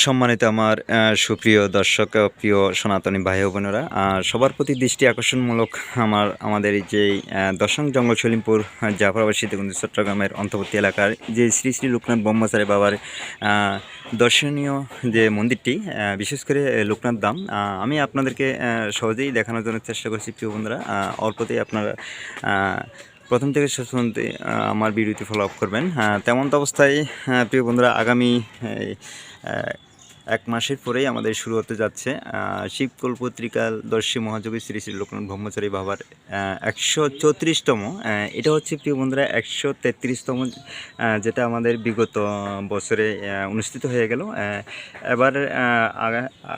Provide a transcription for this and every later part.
সম্মানিত আমার সুপ্রিয় দর্শক, প্রিয় সনাতনী ভাই বোনেরা সবার প্রতি দৃষ্টি আকর্ষণমূলক আমার, আমাদের এই যে দশম জঙ্গল সলিমপুর জাফরাবাদ সীতাকুণ্ড চট্টগ্রামের অন্তর্বর্তী এলাকার যে শ্রী শ্রী লোকনাথ ব্রহ্মচারী বাবার দর্শনীয় যে মন্দিরটি বিশেষ করে লোকনাথ দাম আমি আপনাদেরকে সহজেই দেখানোর জন্য চেষ্টা করছি, প্রিয় বন্ধুরা অল্পতেই আপনারা প্রথম থেকে শেষ পর্যন্ত আমার ভিডিওটি ফলো আপ করবেন। আহ, তেমন তো অবস্থায় প্রিয় বন্ধুরা আগামী এক মাসের পরেই আমাদের শুরু হতে যাচ্ছে শিবকুল পত্রিকার দর্শী মহাযোগী শ্রী শ্রী লোকনাথ ব্রহ্মচারী বাবার একশো চৌত্রিশতম এটা হচ্ছে প্রিয় বন্ধুরা একশো তেত্রিশতম যেটা আমাদের বিগত বছরে অনুষ্ঠিত হয়ে গেল। এবার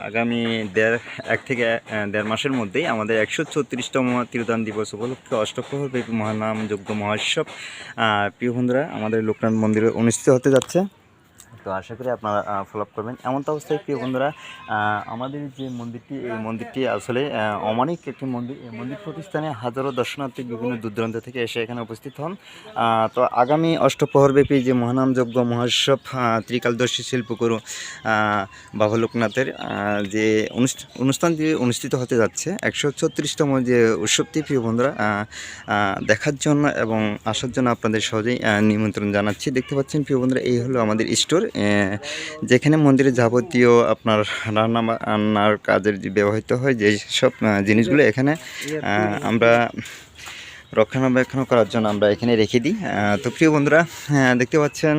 আগামী দেড়, এক থেকে দেড় মাসের মধ্যেই আমাদের একশো চৌত্রিশতম তিরোদান দিবস উপলক্ষে অষ্টপ্রহর মহানাম যজ্ঞ মহোৎসব প্রিয় বন্ধুরা, আমাদের লোকনাথ মন্দিরে অনুষ্ঠিত হতে যাচ্ছে। তো আশা করি আপনারা ফলো করবেন। এমন তো অবস্থায় প্রিয় বন্ধুরা আমাদের যে মন্দিরটি, এই মন্দিরটি আসলে অমানিক একটি মন্দির, এই মন্দির প্রতিষ্ঠানে হাজারো দর্শনার্থী বিভিন্ন দূর দূরান্ত থেকে এসে এখানে উপস্থিত হন। তো আগামী অষ্টপ্রহরব্যাপী যে মহানাম যজ্ঞ মহোৎসব ত্রিকালদর্শী শিল্পগুরু বাবা লোকনাথের যে অনুষ্ঠা- অনুষ্ঠানটি অনুষ্ঠিত হতে যাচ্ছে, একশো ছত্রিশতম যে উৎসবটি প্রিয় বন্ধুরা দেখার জন্য এবং আসার জন্য আপনাদের সহজেই নিমন্ত্রণ জানাচ্ছি। দেখতে পাচ্ছেন প্রিয় বন্ধুরা, এই হলো আমাদের স্টোর যেখানে মন্দিরে যাবতীয় আপনার রান্না রান্নার কাজের ব্যবহৃত হয় যে সব জিনিসগুলো এখানে আমরা রক্ষণাবেক্ষণ করার জন্য আমরা এখানে রেখে দিই। তো প্রিয় বন্ধুরা দেখতে পাচ্ছেন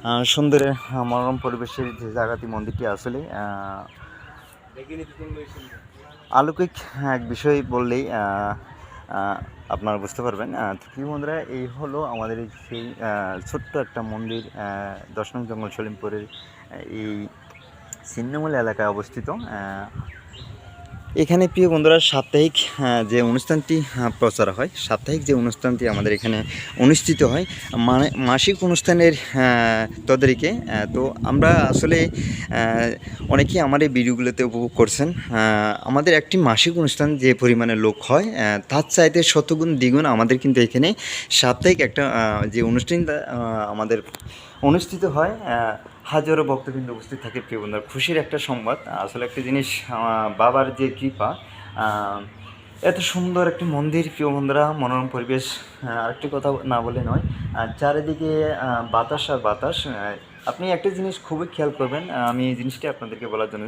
আহ, সুন্দর মনোরম পরিবেশের যে জায়গাটি মন্দিরটি আসলে আলৌকিক এক বিষয় বললেই আপনারা বুঝতে পারবেন। তো বন্ধুরা, এই হলো আমাদের সেই ছোট্ট একটা মন্দির দশম জঙ্গল সলিমপুরের এই ছিন্নমূল এলাকায় অবস্থিত। এখানে প্রিয় বন্ধুরা সাপ্তাহিক যে অনুষ্ঠানটি প্রচার হয় সাপ্তাহিক যে অনুষ্ঠানটি আমাদের এখানে অনুষ্ঠিত হয় মানে মাসিক অনুষ্ঠানের তদারকি তো আমরা আসলে অনেকেই আমার এই ভিডিওগুলোতে উপভোগ করছেন। আমাদের একটি মাসিক অনুষ্ঠান যে পরিমাণে লোক হয় তার চাইতে শতগুণ দ্বিগুণ আমাদের কিন্তু এখানে সাপ্তাহিক একটা যে অনুষ্ঠানটা আহ, আমাদের অনুষ্ঠিত হয় হাজারো ভক্তবৃন্দ উপস্থিত থাকে, প্রিয় বন্ধুরা। খুশির একটা সংবাদ, আসলে একটা জিনিস বাবার যে কৃপা এত সুন্দর একটি মন্দির, প্রিয় বন্ধুরা, মনোরম পরিবেশ আরেকটি কথা না বলে নয় চারিদিকে বাতাস আর বাতাস আপনি একটা জিনিস খুবই খেয়াল করবেন আমি এই জিনিসটি আপনাদেরকে বলার জন্য